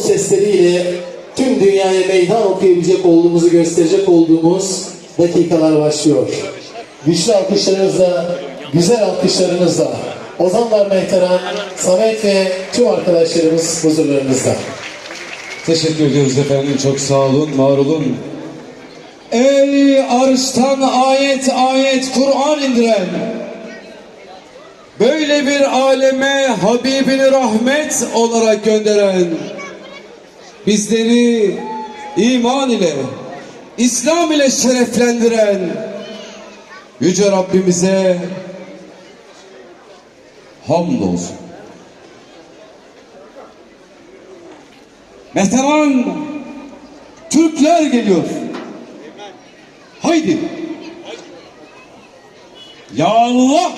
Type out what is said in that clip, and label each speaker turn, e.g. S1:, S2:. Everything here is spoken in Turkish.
S1: Sesleriyle tüm dünyaya meydan okuyabilecek olduğumuzu gösterecek olduğumuz dakikalar başlıyor. Güçlü alkışlarınızla, güzel alkışlarınızla Ozanlar Mehteran, Samet ve tüm arkadaşlarımız huzurlarınızda.
S2: Teşekkür ediyoruz efendim. Çok sağ olun, var olun. Ey arştan ayet ayet Kur'an indiren, böyle bir aleme Habibini rahmet olarak gönderen, bizleri iman ile, İslam ile şereflendiren Yüce Rabbimize hamdolsun. Mehteran Türkler geliyor. Haydi. Ya Allah